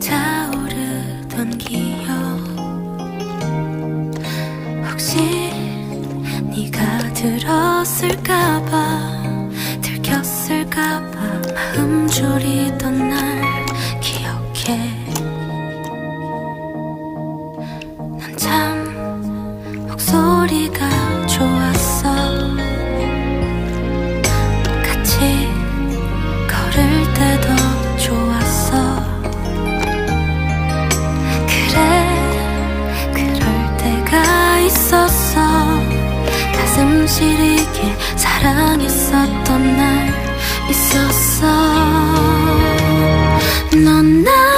타오르던 기억. 혹시 네가 들었을까봐 들켰을까봐 마음 졸이던 날 기억해. 난 참 목소리가 있었어. 가슴 시리게 사랑했었던 날 있었어. 넌나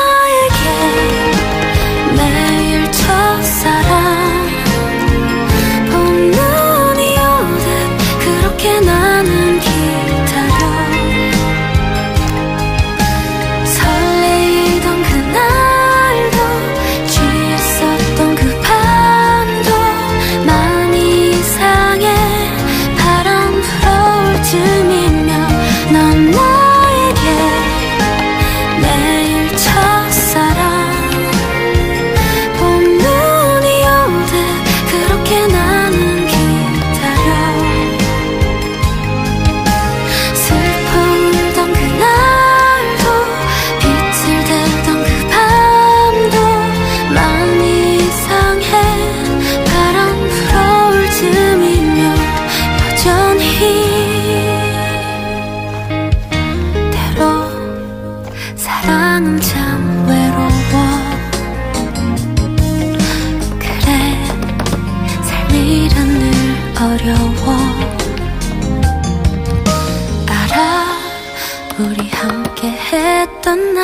사랑은 참 외로워. 그래 삶이란 늘 어려워. 알아 우리 함께 했던 날.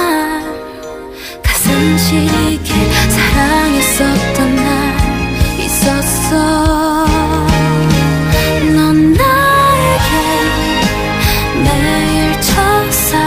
가슴 시리게 사랑했었던 날 있었어. 넌 나에게 매일 첫사